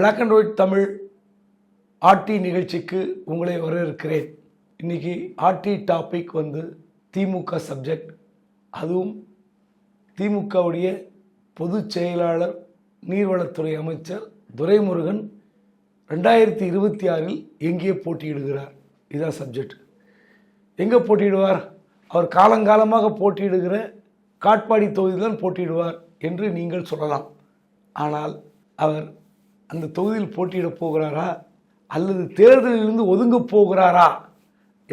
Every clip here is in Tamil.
பிளாக் அண்ட் ஒயிட் தமிழ் ஆர்டி நிகழ்ச்சிக்கு உங்களை வரவேற்கிறேன். இன்னைக்கு ஆர்டி டாபிக் வந்து திமுக சப்ஜெக்ட் அதுவும் திமுகவுடைய பொதுச் செயலாளர் நீர்வளத்துறை அமைச்சர் துரைமுருகன் ரெண்டாயிரத்தி இருபத்தி ஆறில் எங்கே போட்டியிடுகிறார்? இதுதான் சப்ஜெக்ட் எங்கே போட்டியிடுவார்? அவர் காலங்காலமாக போட்டியிடுகிற காட்பாடி தொகுதியில் தான் போட்டியிடுவார் என்று நீங்கள் சொல்லலாம். ஆனால் அவர் அந்த தொகுதியில் போட்டியிடப் போகிறாரா? அல்லது தேர்தலிலிருந்து ஒதுங்க போகிறாரா?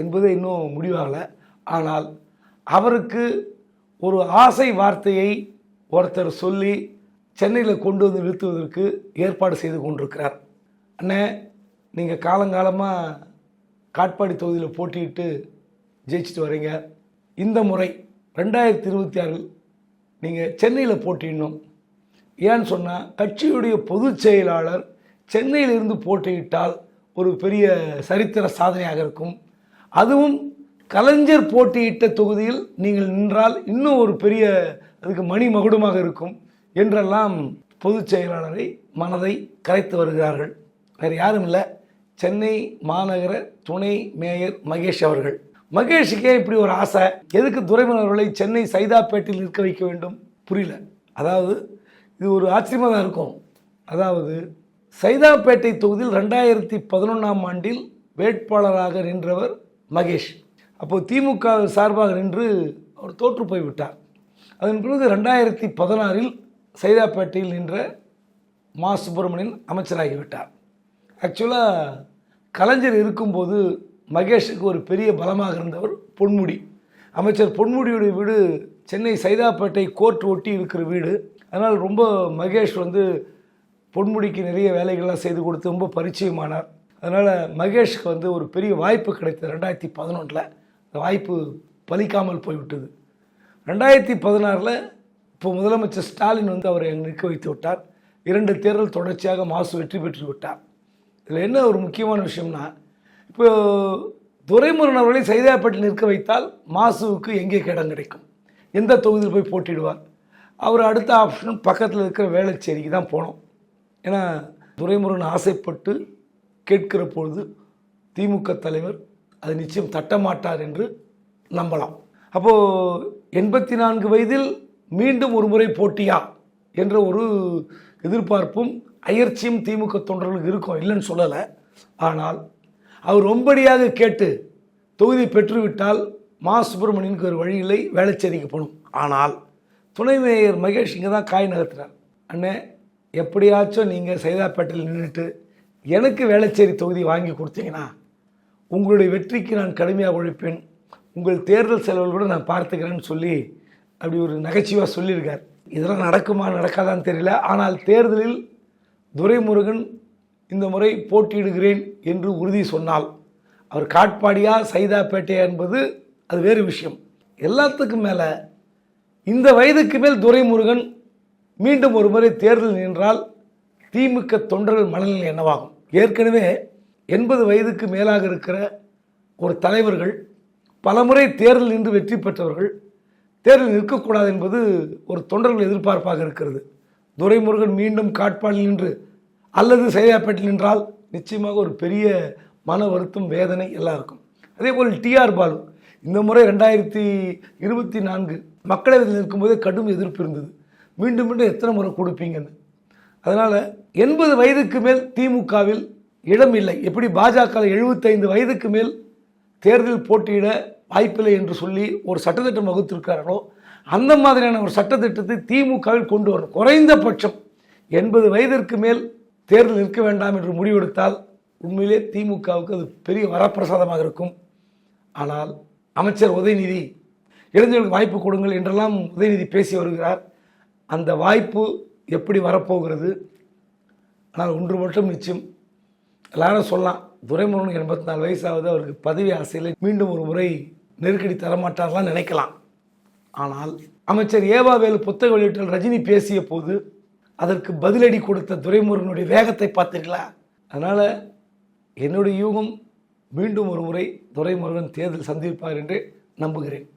என்பது இன்னும் முடிவாகலை. ஆனால் அவருக்கு ஒரு ஆசை வார்த்தையை ஒருத்தர் சொல்லி சென்னையில் கொண்டு வந்து நிறுத்துவதற்கு ஏற்பாடு செய்து கொண்டிருக்கிறார். அண்ணே நீங்கள் காலங்காலமாக காட்பாடி தொகுதியில் போட்டியிட்டு ஜெயிச்சிட்டு வரீங்க. இந்த முறை ரெண்டாயிரத்தி இருபத்தி ஆறில் நீங்கள் சென்னையில் போட்டியிடணும். ஏன்னு சொன்னால் கட்சியுடைய பொதுச் செயலாளர் சென்னையிலிருந்து போட்டியிட்டால் ஒரு பெரிய சரித்திர சாதனையாக இருக்கும். அதுவும் கலைஞர் போட்டியிட்ட தொகுதியில் நீங்கள் நின்றால் இன்னும் ஒரு பெரிய அதுக்கு மணி மகுடமாக இருக்கும் என்றெல்லாம் பொதுச் செயலாளரை மனதை கரைத்து வருகிறார்கள். வேறு யாரும் இல்லை. சென்னை மாநகர துணை மேயர் மகேஷ் அவர்கள். மகேஷுக்கே இப்படி ஒரு ஆசை. எதுக்கு துரைமுருகன் அவர்களை சென்னை சைதாப்பேட்டையில் நிற்க வைக்க வேண்டும்? புரியல. அதாவது இது ஒரு ஆச்சரியமாக தான் இருக்கும். அதாவது சைதாப்பேட்டை தொகுதியில் ரெண்டாயிரத்தி பதினொன்றாம் ஆண்டில் வேட்பாளராக நின்றவர் மகேஷ். அப்போது திமுக சார்பாக நின்று அவர் தோற்று போய்விட்டார். அதன் பிறகு ரெண்டாயிரத்தி பதினாறில் சைதாப்பேட்டையில் நின்ற மா. சுப்பிரமணியன் அமைச்சராகிவிட்டார். ஆக்சுவலாக கலைஞர் இருக்கும்போது மகேஷுக்கு ஒரு பெரிய பலமாக இருந்தவர் பொன்முடி. அமைச்சர் பொன்முடியுடைய வீடு சென்னை சைதாப்பேட்டை கோர்ட் ஒட்டி இருக்கிற வீடு. அதனால் ரொம்ப மகேஷ் வந்து பொன்முடிக்கு நிறைய வேலைகள்லாம் செய்து கொடுத்து ரொம்ப பரிச்சயமானார். அதனால் மகேஷ்க்கு வந்து ஒரு பெரிய வாய்ப்பு கிடைத்தது ரெண்டாயிரத்தி பதினொன்றில். அந்த வாய்ப்பு பலிக்காமல் போய்விட்டது. ரெண்டாயிரத்தி பதினாறில் இப்போ முதலமைச்சர் ஸ்டாலின் வந்து அவரை நிற்க வைத்து விட்டார். இரண்டு தேர்தல் தொடர்ச்சியாக மாசு வெற்றி பெற்று விட்டார். இதில் என்ன ஒரு முக்கியமான விஷயம்னா இப்போ துரைமுருகன் அவர்களை சைதாப்பேட்டில் நிற்க வைத்தால் மாசுவுக்கு எங்கே இடம் கிடைக்கும்? எந்த தொகுதியில் போய் போட்டிடுவார் அவர் அடுத்த ஆப்ஷன் பக்கத்தில் இருக்கிற வேளச்சேரிக்கு தான் போனோம். ஏன்னா துரைமுருகன் ஆசைப்பட்டு கேட்கிற பொழுது திமுக தலைவர் அது நிச்சயம் தட்டமாட்டார் என்று நம்பலாம். அப்போது எண்பத்தி நான்கு வயதில் மீண்டும் ஒரு முறை போட்டியா என்ற ஒரு எதிர்பார்ப்பும் அயற்சியும் திமுக தொண்டர்களுக்கு இருக்கும் இல்லைன்னு சொல்லலை. ஆனால் அவர் ரொம்படியாக கேட்டு தொகுதி பெற்றுவிட்டால் மா சுப்பிரமணியனுக்கு ஒரு வழி இல்லை வேளச்சேரிக்கு போகணும். ஆனால் துணை மேயர் மகேஷ் இங்கே தான் காய் நகர்த்தினார். அண்ணே எப்படியாச்சும் நீங்கள் சைதாப்பேட்டையில் நின்றுட்டு எனக்கு வேளச்சேரி தொகுதி வாங்கி கொடுத்தீங்கன்னா உங்களுடைய வெற்றிக்கு நான் கடுமையாக உழைப்பேன். உங்கள் தேர்தல் செலவில் கூட நான் பார்த்துக்கிறேன்னு சொல்லி அப்படி ஒரு நகைச்சுவாக சொல்லியிருக்கார். இதெல்லாம் நடக்குமா நடக்காதான்னு தெரியல. ஆனால் தேர்தலில் துரைமுருகன் இந்த முறை போட்டியிடுகிறேன் என்று உறுதி சொன்னால் அவர் காட்பாடியா சைதாப்பேட்டையா என்பது அது வேறு விஷயம். எல்லாத்துக்கும் மேலே இந்த வயதுக்கு மேல் துரைமுருகன் மீண்டும் ஒரு முறை தேர்தல் நின்றால் திமுக தொண்டர்கள் மனநிலை என்னவாகும்? ஏற்கனவே எண்பது வயதுக்கு மேலாக இருக்கிற ஒரு தலைவர்கள் பலமுறை தேர்தல் நின்று வெற்றி பெற்றவர்கள் தேர்தல் நிற்கக்கூடாது என்பது ஒரு தொண்டர்கள் எதிர்பார்ப்பாக இருக்கிறது. துரைமுருகன் மீண்டும் காட்பாடில் நின்று அல்லது சைதாப்பேட்டில் நின்றால் நிச்சயமாக ஒரு பெரிய மன வருத்தம் வேதனை எல்லாம் இருக்கும் அதே போல் டிஆர் பாலு இந்த முறை ரெண்டாயிரத்தி இருபத்தி நான்கு மக்களவையில் நிற்கும்போதே கடும் எதிர்ப்பு இருந்தது. மீண்டும் மீண்டும் எத்தனை முறை கொடுப்பீங்கன்னு. அதனால் எண்பது வயதுக்கு மேல் திமுகவில் இடம் இல்லை. எப்படி பாஜக எழுபத்தைந்து வயதுக்கு மேல் தேர்தலில் போட்டியிட வாய்ப்பில்லை என்று சொல்லி ஒரு சட்டத்திட்டம் வகுத்திருக்கிறார்களோ அந்த மாதிரியான ஒரு சட்டத்திட்டத்தை திமுகவில் கொண்டு வரணும். குறைந்தபட்சம் எண்பது வயதிற்கு மேல் தேர்தல் நிற்க வேண்டாம் என்று முடிவெடுத்தால் உண்மையிலே திமுகவுக்கு அது பெரிய வரப்பிரசாதமாக இருக்கும். ஆனால் அமைச்சர் உதயநிதி இளைஞர்களுக்கு வாய்ப்பு கொடுங்கள் என்றெல்லாம் உதயநிதி பேசி வருகிறார். அந்த வாய்ப்பு எப்படி வரப்போகிறது? ஆனால் ஒன்று மட்டும் நிச்சயம். எல்லாரும் சொல்லலாம் துரைமுருகன் எண்பத்தி நாலு வயசாவது அவருக்கு பதவி ஆசையில் மீண்டும் ஒரு முறை நெருக்கடி தரமாட்டார்லாம் நினைக்கலாம். ஆனால் அமைச்சர் ஏவாவேலு புத்தக வெளியீட்டில் ரஜினி பேசிய போது அதற்கு பதிலடி கொடுத்த துரைமுருகனுடைய வேகத்தை பார்த்தீங்களா அதனால் என்னுடைய யூகம் மீண்டும் ஒரு முறை துரைமுருகன் தேர்தல் சந்திப்பார் என்று நம்புகிறேன்.